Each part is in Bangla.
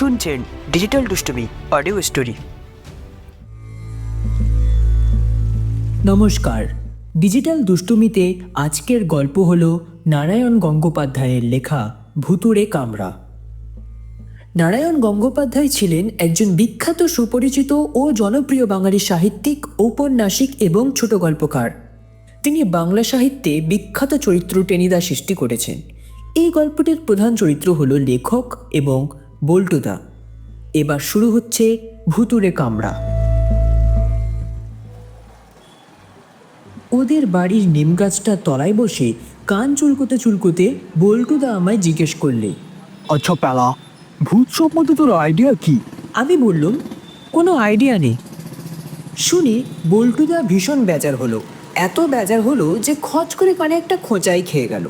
শুনছেন ডিজিটাল দুষ্টুমি অডিও স্টোরি নমস্কার। ডিজিটাল দুষ্টুমিতে আজকের গল্প হল নারায়ণ গঙ্গোপাধ্যায়ের লেখা ভুতুড়ে কামরা। নারায়ণ গঙ্গোপাধ্যায় ছিলেন একজন বিখ্যাত সুপরিচিত ও জনপ্রিয় বাঙালি সাহিত্যিক, ঔপন্যাসিক এবং ছোট গল্পকার। তিনি বাংলা সাহিত্যে বিখ্যাত চরিত্র টেনিদা সৃষ্টি করেছেন। এই গল্পটির প্রধান চরিত্র হল লেখক এবং বল্টুদা এবার শুরু হচ্ছে ভুতুড়ে কামড়া ওদের বাড়ির নিম গাছটার তলায় বসে কান চুলকোতে চুলকোতে বল্টুদা আমায় জিজ্ঞেস করলে আচ্ছা প্যালা ভূত সম্বন্ধে তোর আইডিয়া কি? আমি বললুম কোনো আইডিয়া নেই। শুনে বল্টুদা ভীষণ বেজার হলো এত বেজার হলো যে খচ করে কানে একটা খোঁচাই খেয়ে গেল।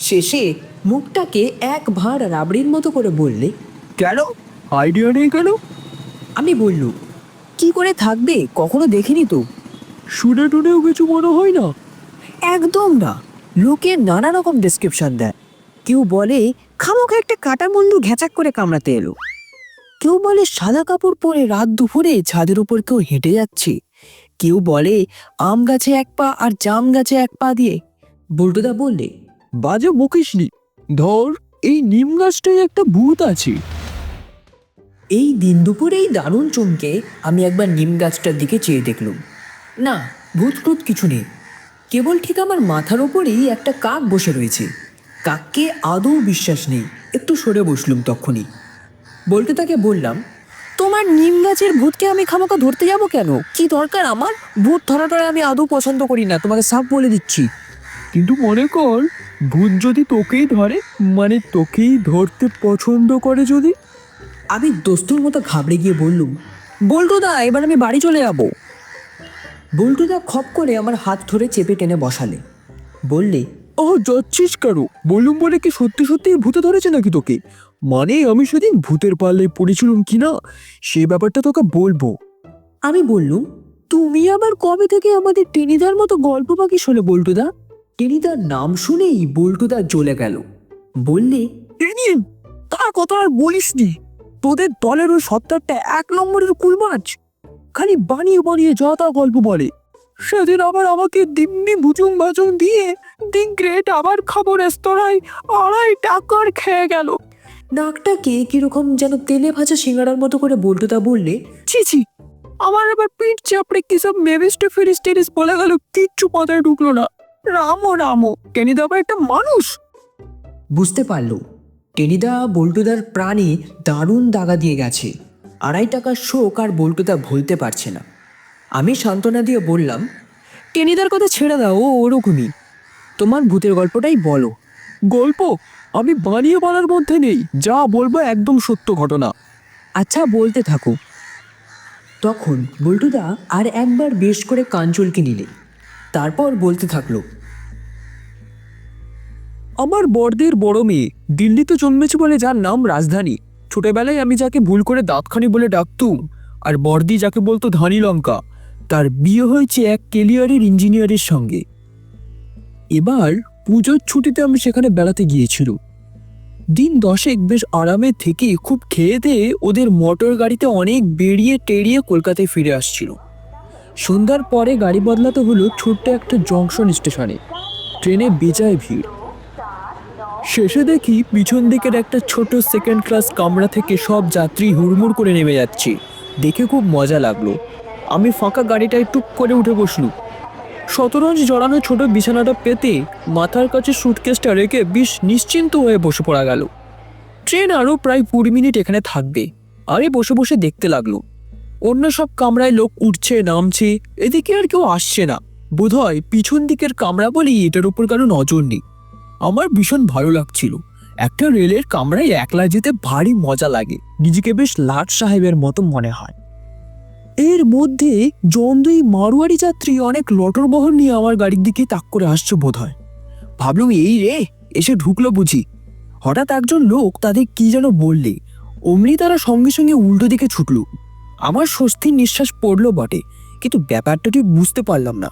শেষে মুখটাকে এক ভাঁড় রাবড়ির মতো করে বললে কেন? আইডিয়া নেই কেন? আমি বললুম কি করে থাকবে? কখনো দেখিনি তো। শুনে টুনেও কিছু মনে হয় না। একদম না। লোকে নানা রকম ডেসক্রিপশন দেয়। কেউ বলে খামোখা একটা কাটা মুন্ডু ঘ্যাচাক করে কামড়াতে এলো। কেউ বলে সাদা কাপড় পরে রাত দুপুরে ছাদের উপর কেউ হেঁটে যাচ্ছে। কেউ বলে আম গাছে এক পা আর জাম গাছে এক পা দিয়ে। বল্টুদা বললে বাজে বকিসনি ধর এই নিম গাছটাই একটা ভূত আছে। এই দিন দুপুরেই দারুণ চমকে আমি একবার নিম গাছটার দিকে চেয়ে দেখলুম। না, ভূত টুত কিছু নেই। কেবল ঠিক আমার মাথার ওপরেই একটা কাক বসে রয়েছে। কাককে আদৌ বিশ্বাস নেই। একটু সরে বসলুম তখনই বলতে তাকে বললাম, তোমার নিম গাছের ভূতকে আমি খামাকা ধরতে যাব কেন? কি দরকার আমার? ভূত ধরাটা আমি আদৌ পছন্দ করি না, তোমাকে সাফ বলে দিচ্ছি। কিন্তু মনে কর, ভূত যদি তোকেই ধরে মানে তোকেই ধরতে পছন্দ করে যদি? আমি দস্তুর মতো ঘাবড়ে গিয়ে বললুম বল্টুদা এবার আমি বাড়ি চলে যাব। বল্টুদা খপ করে আমার হাত ধরে চেপে টেনে বসালে। বললে ও যাচ্ছিস কেন? বললুম বলে কি সত্যি সত্যি ভূতে ধরেছে নাকি তোকে? মানে আমি সেদিন ভূতের পাল্লায় পড়েছিলাম কি না? সে ব্যাপারটা তোকে বলব। আমি বললুম তুমি আবার কবে থেকে আমাদের টেনিদার মতো গল্প পাখি শোনে বল্টুদা? টেনিদার নাম শুনেই বল্টুদা জ্বলে গেল। বললে টেনিন তার কথা আর বলিসনি। তোদের দলের ওই সত্তরটা এক নম্বরের কুল কুলমাছ খালি বানিয়ে বানিয়ে যা তা গল্প বলে। সেদিন আবার আমাকে দিম্মি ভুজুং বাজুং দিয়ে দিন গ্রেট আবার খাব রেস্তোরাঁয় আড়াই টাকার খেয়ে গেল। নাকটাকে কীরকম যেন তেলে ভাজা সিঙ্গারার মতো করে বল্টুদা বললে ছি ছি। আমার আবার পিঠ চাপড়ে কি সব মেভিস্টে ফিরিস্টেরিস বলে গেল কিচ্ছু মাথায় ঢুকলো না। রামো রামো তো আবার একটা মানুষ। বুঝতে পারল। টেনিদা বল্টুদার প্রাণে দারুণ দাগা দিয়ে গেছে। আড়াই টাকার শোক আর বল্টুদা ভুলতে পারছে না। আমি সান্ত্বনা দিয়ে বললাম টেনিদার কথা ছেড়ে দাও ও ওরকমই। তোমার ভূতের গল্পটাই বলো। গল্প? আমি বানিয়ে বলার মধ্যে নেই। যা বলব একদম সত্য ঘটনা। আচ্ছা বলতে থাকো। তখন বল্টুদা আর একবার বেশ করে কাঞ্চলকে নিলে। তারপর বলতে থাকল আমার বড়দের বড় মেয়ে। দিল্লিতে জন্মেছে বলে যার নাম রাজধানী। ছোটবেলায় আমি যাকে ভুল করে দাঁতখানি বলে ডাকতুম, আর বর্দি যাকে বলতো ধানি লঙ্কা, তার বিয়ে হয়েছে এক কেলিয়ারের ইঞ্জিনিয়ারের সঙ্গে। এবার পুজোর ছুটিতে আমি সেখানে বেড়াতে গিয়েছিল দিন দশেক বেশ আরামে থেকে খুব খেয়ে দিয়ে ওদের মোটর গাড়িতে অনেক বেরিয়ে টেরিয়ে কলকাতায় ফিরে আসছিল সন্ধ্যার পরে গাড়ি বদলাতে হলো ছোট্ট একটা জংশন স্টেশনে। ট্রেনে বেজায় ভিড়। শেষে দেখি পিছন দিকের একটা ছোট সেকেন্ড ক্লাস কামরা থেকে সব যাত্রী হুড়মুড় করে নেমে যাচ্ছে। দেখে খুব মজা লাগল। আমি ফাঁকা গাড়িটায় টুক করে উঠে বসলু। শতরঞ্জ জড়ানো ছোট বিছানাটা পেতে মাথার কাছে সুটকেসটা রেখে বেশ নিশ্চিন্ত হয়ে বসে পড়া গেল। ট্রেন আরও প্রায় কুড়ি মিনিট এখানে থাকবে। আরে বসে বসে দেখতে লাগল। অন্য সব কামরায় লোক উঠছে, নামছে, এদিকে আর কেউ আসছে না। বোধহয় পিছন দিকের কামরা বলেই এটার উপর কারও নজর নেই। আমার ভীষণ ভালো লাগছিল। একটা রেলের কামরায় একলা যেতে ভারী মজা লাগে, নিজেকে বেশ লাট সাহেবের মতো মনে হয়। এর মধ্যে জন্দুই মারোয়ারি যাত্রী অনেক লটর বহর নিয়ে আমার গাড়ির দিকে তাক করে আসছে বোধ হয় ভাবলাম, এই রে, এসে ঢুকলো বুঝি। হঠাৎ একজন লোক তাদের কি যেন বললে। অমনি তারা সঙ্গে সঙ্গে উল্টো দিকে ছুটল। আমার স্বস্তির নিঃশ্বাস পড়ল বটে, কিন্তু ব্যাপারটা ঠিক বুঝতে পারলাম না।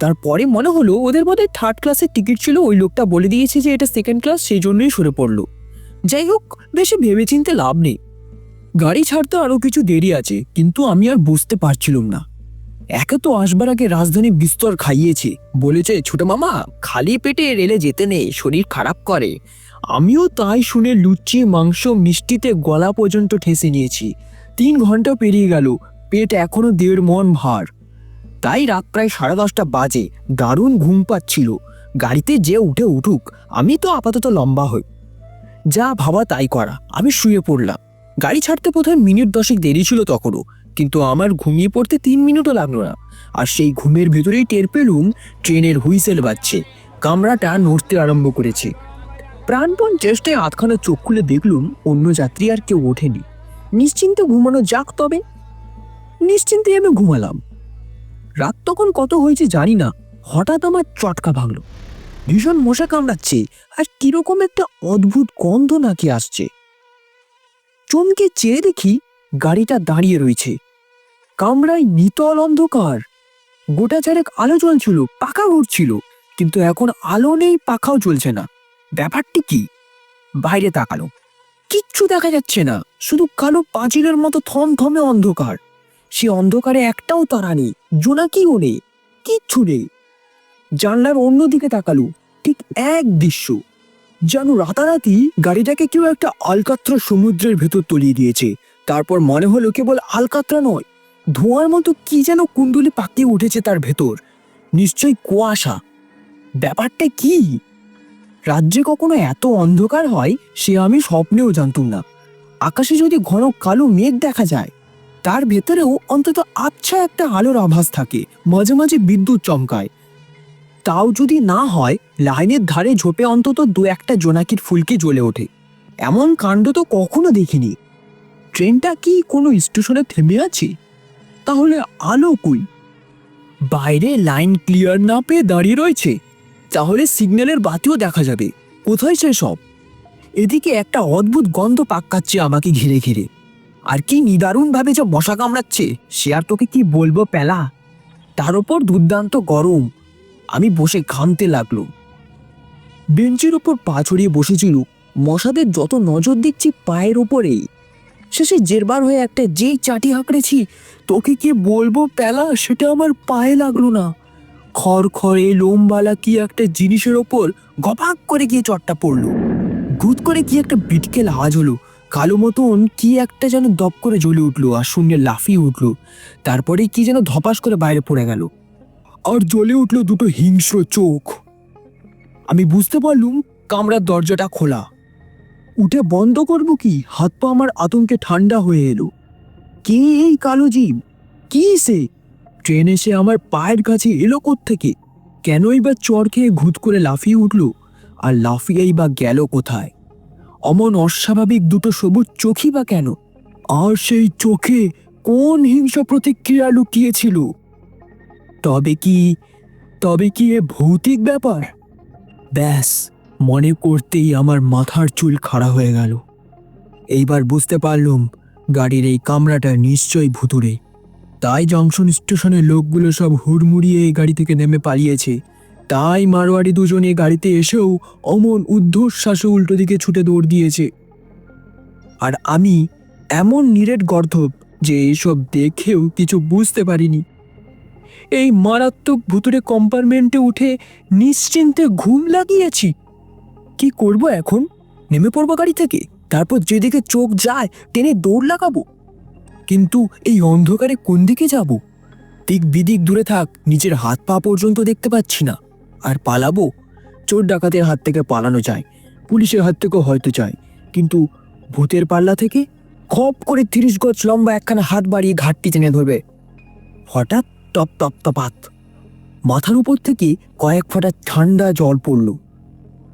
তারপরে মনে হলো ওদের বোধহয় থার্ড ক্লাসের টিকিট ছিল, ওই লোকটা বলে দিয়েছে যে এটা সেকেন্ড ক্লাস সেই জন্যই সরে পড়ল। যাই হোক, বেশি ভেবেচিন্তে লাভ নেই। গাড়ি ছাড়তে আরও কিছু দেরি আছে, কিন্তু আমি আর বুঝতে পারছিলাম না। একে তো আসবার আগে রাজধানী বিস্তর খাইয়েছে। বলেছে, ছোট মামা, খালি পেটে রেলে যেতে নেই, শরীর খারাপ করে। আমিও তাই শুনে লুচি, মাংস, মিষ্টিতে গলা পর্যন্ত ঠেসে নিয়েছি। তিন ঘণ্টা পেরিয়ে গেল, পেট এখনও দেড় মন ভার। তাই রাত প্রায় সাড়ে দশটা বাজে দারুণ ঘুম পাচ্ছিল। গাড়িতে যে উঠে উঠুক, আমি তো আপাতত লম্বা হই। যা ভাবা তাই করা, আমি শুয়ে পড়লাম। গাড়ি ছাড়তে বোধহয় মিনিট দশেক দেরি ছিল তখনও, কিন্তু আমার ঘুমিয়ে পড়তে তিন মিনিটও লাগল না। আর সেই ঘুমের ভেতরেই টের পেলুম, ট্রেনের হুইসেল বাজছে, কামরাটা নড়তে আরম্ভ করেছে। প্রাণপণ চেষ্টায় আধখানা চোখ খুলে দেখলুম, অন্য যাত্রী আর কেউ ওঠেনি। নিশ্চিন্তে ঘুমানো যাক তবে? নিশ্চিন্তে আমি ঘুমালাম। রাত তখন কত হয়েছে জানি না। হঠাৎ আমার চটকা ভাঙলো। ভীষণ মশা কামড়াচ্ছে। আর কীরকম একটা অদ্ভুত গন্ধ নাকি আসছে। চমকে চেয়ে দেখি গাড়িটা দাঁড়িয়ে রয়েছে। কামরায় নিতল অন্ধকার। গোটা চারেক আলো জ্বলছিল পাখা উঠছিল কিন্তু এখন আলো নেই, পাখাও চলছে না। ব্যাপারটি কি? বাইরে তাকালো। কিচ্ছু দেখা যাচ্ছে না। শুধু কালো পাঁচিলের মতো থমথমে অন্ধকার। সে অন্ধকারে একটাও তারা নেই। জোনাকিও নেই কিচ্ছু নেই। জানলার অন্যদিকে তাকালো, ঠিক এক দৃশ্য। যেন রাতারাতি গাড়িটাকে কেউ একটা আলকাত্রা সমুদ্রের ভেতর তলিয়ে দিয়েছে। তারপর মনে হলো কেবল আলকাত্রা নয়, ধোঁয়ার মতো কি যেন কুণ্ডলি পাকিয়ে উঠেছে তার ভেতর। নিশ্চয়ই কুয়াশা। ব্যাপারটা কি? রাজ্যে কখনো এত অন্ধকার হয় সে আমি স্বপ্নেও জানতুম না। আকাশে যদি ঘন কালো মেঘ দেখা যায় তার ভেতরেও অন্তত আচ্ছা একটা আলোর আভাস থাকে, মাঝে মাঝে বিদ্যুৎ চমকায়। তাও যদি না হয়, লাইনের ধারে ঝোপে অন্তত দু একটা জোনাকির ফুলকে জ্বলে ওঠে। এমন কাণ্ড তো কখনো দেখিনি। ট্রেনটা কি কোনো স্টেশনে থেমে আছে? তাহলে আলো কই? বাইরে লাইন ক্লিয়ার না পেয়ে দাঁড়িয়ে রয়েছে। তাহলে সিগন্যালের বাতিও দেখা যাবে। কোথায় সে সব? এদিকে একটা অদ্ভুত গন্ধ পাক্কাচ্ছে আমাকে ঘিরে ঘিরে। আর কি নিদারুণ ভাবে যে মশা কামড়াচ্ছে, সে আর তোকে কি বলব পেলা? তার ওপর দুর্দান্ত গরম। আমি বসে ঘামতে লাগল বেঞ্চের ওপর পা ছড়িয়ে বসেছিল। মশাদের যত নজর দিচ্ছি পায়ের ওপরেই। শেষে জেরবার হয়ে একটা যেই চাটি হাঁকড়েছি তোকে কি বলব পেলা, সেটা আমার পায়ে লাগল না। খড়খড়ে লোমবালা কি একটা জিনিসের ওপর গপাক করে গিয়ে চটটা পড়ল। গুদ করে কি একটা বিটকেল আওয়াজ হলো। কালো মতন কি একটা যেন দপ করে জ্বলে উঠল আর শূন্যে লাফিয়ে উঠল। তারপরে কি যেন ধপাস করে বাইরে পড়ে গেল। আর জ্বলে উঠল দুটো হিংস্র চোখ। আমি বুঝতে পারলুম কামরার দরজাটা খোলা। উঠে বন্ধ করব কি? হাত পা আমার আতঙ্কে ঠান্ডা হয়ে এলো। কে এই কালো জীব? কি সে? ট্রেন এসে আমার পায়ের কাছে এলো থেকে কেনই বা চর খেয়ে ঘুত করে লাফিয়ে উঠল? আর লাফিয়েই বা গেল কোথায়? অমন অস্বাভাবিক দুটো সবুজ চোখই বা কেন? আর সেই চোখে কোন হিংস্র প্রতিক্রিয়া লুকিয়েছিল? তবে কি তবে কি এ ভৌতিক ব্যাপার? ব্যাস, মনে করতেই আমার মাথার চুল খাড়া হয়ে গেল। এইবার বুঝতে পারলুম গাড়ির এই কামরাটা নিশ্চয়ই ভুতুরে তাই জংশন স্টেশনের লোকগুলো সব হুড়মুড়িয়ে এই গাড়ি থেকে নেমে পালিয়েছে। তাই মারোয়ারি দুজনে গাড়িতে এসেও অমন ঊর্ধ্বশ্বাসে উল্টো দিকে ছুটে দৌড় দিয়েছে। আর আমি এমন নিরেট গর্ধব যে এইসব দেখেও কিছু বুঝতে পারিনি। এই মারাত্মক ভুতুরে কম্পার্টমেন্টে উঠে নিশ্চিন্তে ঘুম লাগিয়েছি। কি করব এখন? নেমে পড়ব গাড়ি থেকে? তারপর যেদিকে চোখ যায়, টেনে দৌড় লাগাবো? কিন্তু এই অন্ধকারে কোন দিকে যাব? দিক বিদিক দূরে থাক, নিজের হাত পা পর্যন্ত দেখতে পাচ্ছি না। আর পালাবো? চোর ডাকাতের হাত থেকে পালানো যায়, পুলিশের হাত থেকেও হয়তো যায়। কিন্তু ভূতের পাল্লা থেকে? খপ করে তিরিশ গজ লম্বা একখানা হাত বাড়িয়ে ঘাটটি টেনে ধরবে। হঠাৎ টপ টপ টপাত মাথার উপর থেকে কয়েক ফোঁটা ঠান্ডা জল পড়ল।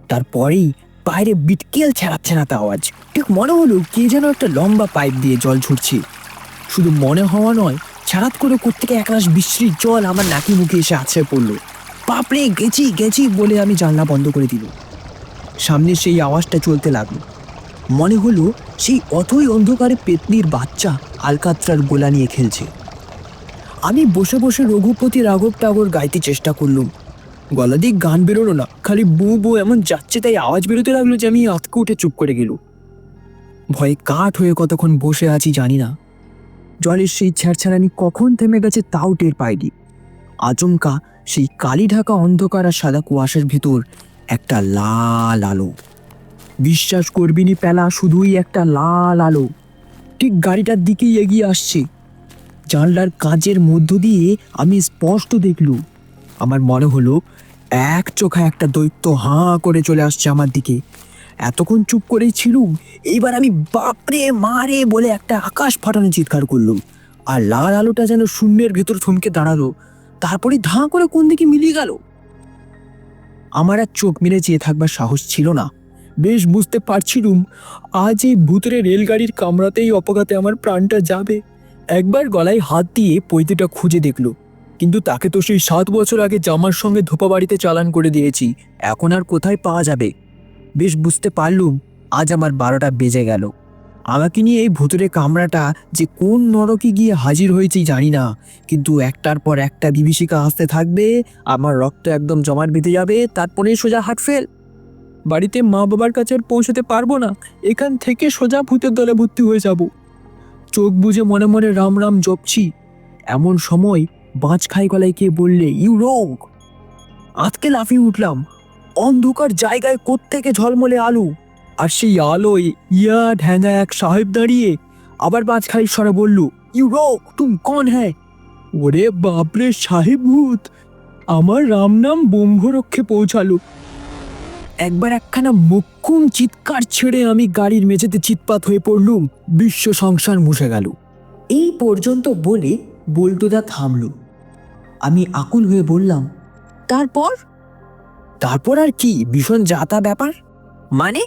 তারপরেই বাইরে বিটকেল ছেড়াচ্ছে না আওয়াজ। ঠিক মনে হলো কে যেন একটা লম্বা পাইপ দিয়ে জল ছুটছে শুধু মনে হওয়া নয় ছাড়াত করে কোত্থেকে একরাশ বিশ্রীর জল আমার নাকি মুখে এসে আছড়ে পড়ল। বাপরে, গেছি গেছি বলে আমি জানলা বন্ধ করে দিল। সামনে সেই আওয়াজটা চলতে লাগল। মনে হলো সেই অথই অন্ধকারে পেতনির বাচ্চা আলকাত্রার গোলা নিয়ে খেলছে। আমি বসে বসে রঘুপতি রাঘব টাগর গাইতে চেষ্টা করলুম। গলা দিয়ে গান বেরোলো না, খালি বু বু এমন যাচ্ছে তাই আওয়াজ বেরোতে লাগল যে আমি আতকে উঠে চুপ করে গেল ভয়ে কাঠ হয়ে কতক্ষণ বসে আছি জানি না। জলের সেই ছেড়ছাড়ানি কখন থেমে গেছে তাও টের পাইনি। আচমকা সেই কালি ঢাকা অন্ধকার আর সাদা কুয়াশার ভিতর একটা লাল আলো। বিশ্বাস করবিনি পেলা, শুধুই একটা লাল আলো। ঠিক গাড়িটার দিকেই এগিয়ে আসছে। জানলার কাঁচের মধ্য দিয়ে আমি স্পষ্ট দেখলু আমার মনে হলো, এক চোখা একটা দৈত্য হাঁ করে চলে আসছে আমার দিকে। এতক্ষণ চুপ করেই ছিলুম, এইবার আমি বাপরে মারে বলে একটা আকাশ ফাটানো চিৎকার করলুম। আর লাল আলোটা যেন শূন্যের ভেতর থমকে দাঁড়াল। তারপরে ধাঁ করে কোন দিকে মিলিয়ে গেল? আমার আর চোখ মেরে চেয়ে থাকবার সাহস ছিল না। বেশ বুঝতে পারছিলুম আজ এই ভূতরে রেলগাড়ির কামড়াতেই অপঘাতে আমার প্রাণটা যাবে। একবার গলায় হাত দিয়ে পৈতেটা খুঁজে দেখল, কিন্তু তাকে তো সেই সাত বছর আগে জামার সঙ্গে ধোপা বাড়িতে চালান করে দিয়েছি, এখন আর কোথায় পাওয়া যাবে? বেশ বুঝতে পারলুম, আজ আমার বারোটা বেজে গেল। আমাকে নিয়ে এই ভুতুরে কামড়াটা যে কোন নরকে গিয়ে হাজির হয়েছে জানি না। কিন্তু একটার পর একটা বিভীষিকা আসতে থাকবে, আমার রক্ত একদম জমাট বেঁধে যাবে তারপরেই সোজা হাট ফেল। বাড়িতে মা বাবার কাছে পৌঁছতে পারব না, এখান থেকে সোজা ভূতের দলে ভর্তি হয়ে যাব। চোখ বুঝে মনে মনে রাম রাম জপছি। এমন সময় বাঁচ খাই গলায় কে বললে, ইউ রোগ! আজকে লাফিয়ে উঠলাম। অন্ধকার জায়গায় কোত্থেকে ঝলমলে আলু? আর সেই আলোয় ইয়া ঢ্যাঙা এক সাহেব দাঁড়িয়ে আবার বাজ খাই স্বরে বলল, ইউ রোগ তুম কন হ্যাঁ ওরে বাপরে, সাহেব ভূত, আমার রাম নাম বম্ভরক্ষে পৌঁছালো। একবার একখানা মুখ্যম চিৎকার ছেড়ে আমি গাড়ির মেঝেতে চিৎপাত হয়ে পড়লুম, বিশ্ব সংসার মুছে গেল। এই পর্যন্ত বলে বল্টুদা থামল। আমি আকুল হয়ে বললাম, তারপর? তারপর আর কি, ভীষণ যাতা ব্যাপার। মানে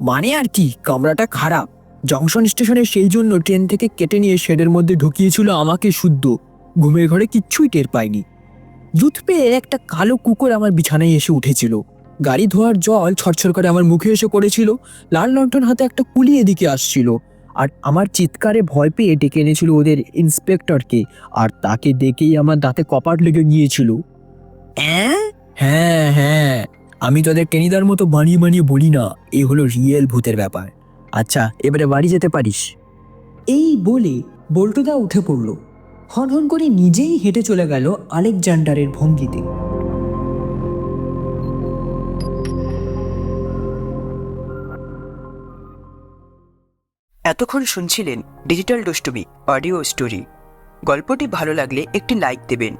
মানে আর কি? কামরাটা খারাপ। জংশন স্টেশনে সেই জন্য ট্রেন থেকে কেটে নিয়ে শেডের মধ্যে ঢুকিয়েছিল আমাকে শুদ্ধ। ঘুমের ঘরে কিচ্ছুই টের পাইনি। দুধ পেয়ে একটা কালো কুকুর আমার বিছানায় এসে উঠেছিল। গাড়ি ধোয়ার জল ছটছর করে আমার মুখে এসে পড়েছিল। লাল লণ্ঠন হাতে একটা কুলি এদিকে আসছিল। আর আমার চিৎকারে ভয় পেয়ে ডেকে এনেছিল ওদের ইন্সপেক্টরকে। আর তাকে দেখেই আমার দাঁতে কপাট লেগে গিয়েছিল? হ্যাঁ হ্যাঁ। আমি তোদের টেনিদার মতো বানিয়ে বানিয়ে বলি না এ হলো রিয়েল ভূতের ব্যাপার। আচ্ছা এবারে বাড়ি যেতে পারিস। এই বলে বল্টুদা উঠে পড়ল। হন হন করে নিজেই হেঁটে চলে গেল আলেকজান্ডারের ভঙ্গিতে। এতক্ষণ শুনছিলেন ডিজিটাল দুষ্টুমি অডিও স্টোরি। গল্পটি ভালো লাগলে একটি লাইক দেবেন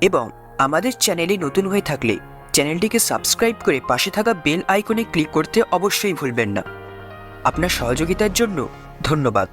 এবং আমাদের চ্যানেলে নতুন হয়ে থাকলে চ্যানেলটিকে সাবস্ক্রাইব করে পাশে থাকা বেল আইকনে ক্লিক করতে অবশ্যই ভুলবেন না। আপনার সহযোগিতার জন্য ধন্যবাদ।